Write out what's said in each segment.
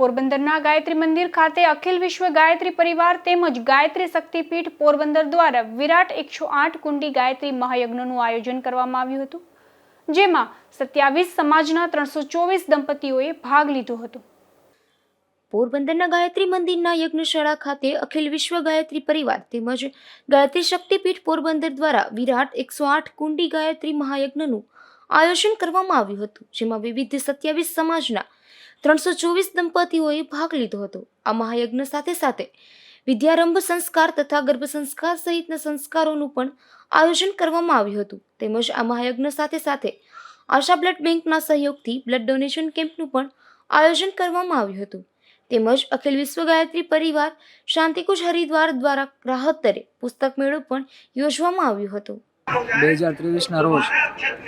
પોરબંદરના ગાયત્રી મંદિર ખાતે અખિલ વિશ્વ ગાયત્રી પરિવાર તેમજ ગાયત્રી શક્તિપીઠ પોરબંદર દ્વારા વિરાટ એકસો આઠ કુંડી ગાયત્રી મહાયજ્ઞનું આયોજન કરવામાં આવ્યું હતું, જેમાં સત્યાવીસ સમાજના ત્રણસો ચોવીસ દંપતીઓએ ભાગ લીધો હતો. પોરબંદરના ગાયત્રી મંદિરના યજ્ઞશાળા ખાતે અખિલ વિશ્વ ગાયત્રી પરિવાર તેમજ ગાયત્રી શક્તિપીઠ પોરબંદર દ્વારા વિરાટ એકસો આઠ કુંડી ગાયત્રી મહાયજ્ઞનું આયોજન કરવામાં આવ્યું હતું, જેમાં વિવિધ સત્યાવીસ સમાજના ત્રણસો ચોવીસ દંપતીઓએ ભાગ લીધો હતો. આ મહાયજ્ઞ સાથે સાથે વિદ્યારંભ સંસ્કાર તથા ગર્ભ સંસ્કાર સહિતના સંસ્કારોનું પણ આયોજન કરવામાં આવ્યું હતું. તેમજ આ મહાયજ્ઞ સાથે સાથે આશા બ્લડ બેંકના સહયોગથી બ્લડ ડોનેશન કેમ્પનું પણ આયોજન કરવામાં આવ્યું હતું. તેમજ અખિલ વિશ્વ ગાયત્રી પરિવાર શાંતિકુશ હરિદ્વાર દ્વારા રાહત દરે પુસ્તક મેળો પણ યોજવામાં આવ્યો હતો. બે હજાર ત્રેવીસના રોજ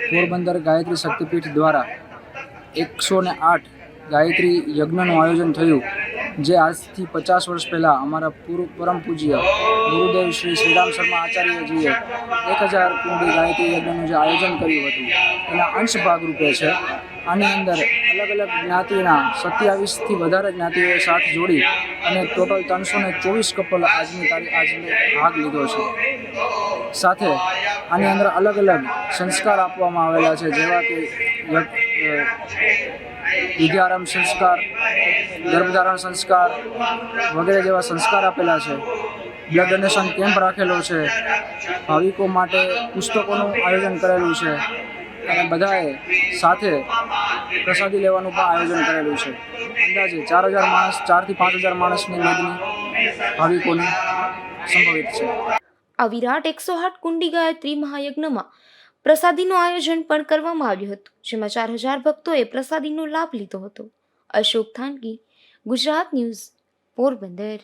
પોરબંદર ગાયત્રી શક્તિપીઠ દ્વારા એકસો ને આઠ ગાયત્રી યજ્ઞનું આયોજન થયું, જે આજથી પચાસ વર્ષ પહેલાં અમારા પૂર્વ પરમ પૂજ્ય ગુરુદેવ શ્રી શ્રીરામ શર્મા આચાર્યજીએ એક હજાર કુંડી ગાયત્રી યજ્ઞનું જે આયોજન કર્યું હતું, એના અંશ ભાગરૂપે છે. આની અંદર અલગ અલગ જ્ઞાતિના સત્યાવીસથી વધારે જ્ઞાતિઓએ સાથ જોડી અને ટોટલ ત્રણસો ને ચોવીસ કપલ આજની તારીખ આજે ભાગ લીધો છે. સાથે આની અંદર અલગ અલગ સંસ્કાર આપવામાં આવેલા છે, જેવા કે વિદ્યારંભ સંસ્કાર, ગર્ભધારણ સંસ્કાર વગેરે જેવા સંસ્કાર આપેલા છે. બ્લડ ડોનેશન કેમ્પ રાખેલો છે. ભાવિકો માટે પુસ્તકોનું આયોજન કરેલું છે. અને બધાએ સાથે પ્રસાદી લેવાનું પણ આયોજન કરેલું છે. અંદાજે ચાર હજાર માણસ, ચારથી પાંચ હજાર માણસની મેદની ભાવિકોની સંભવિત છે. આ વિરાટ એકસો આઠ કુંડી ગાયત્રી મહાયજ્ઞમાં પ્રસાદીનું આયોજન પણ કરવામાં આવ્યું હતું, જેમાં ચાર હજાર ભક્તોએ પ્રસાદીનો લાભ લીધો હતો. અશોક થાનકી ગુજરાત ન્યૂઝ, પોરબંદર.